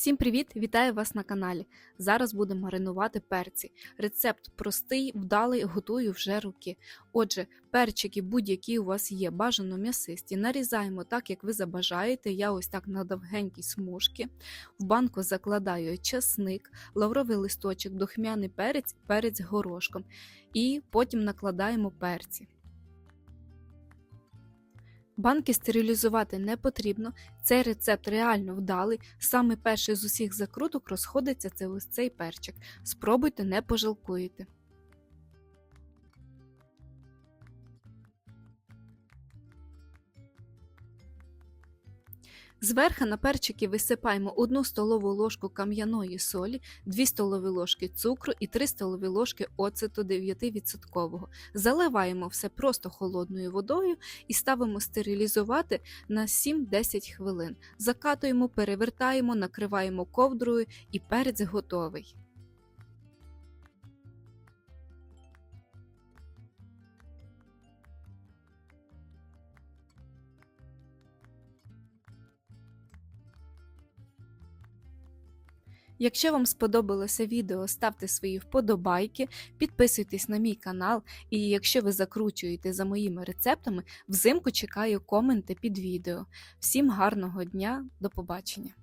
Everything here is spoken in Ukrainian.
Всім привіт! Вітаю вас на каналі. Зараз будемо маринувати перці. Рецепт простий, вдалий, готую вже руки. Отже, перчики будь-які у вас є, бажано м'ясисті. Нарізаємо так, як ви забажаєте. Я ось так на довгенькі смужки. В банку закладаю часник, лавровий листочок, духмяний перець, перець горошком. І потім накладаємо перці. Банки стерилізувати не потрібно. Цей рецепт реально вдалий. Саме перший з усіх закруток розходиться це ось цей перчик. Спробуйте, не пожалкуєте. Зверху на перчики висипаємо 1 столову ложку кам'яної солі, 2 столові ложки цукру і 3 столові ложки оцету 9%. Заливаємо все просто холодною водою і ставимо стерилізувати на 7-10 хвилин. Закатуємо, перевертаємо, накриваємо ковдрою і перець готовий. Якщо вам сподобалося відео, ставте свої вподобайки, підписуйтесь на мій канал, і якщо ви закручуєте за моїми рецептами, взимку чекаю коменти під відео. Всім гарного дня, до побачення!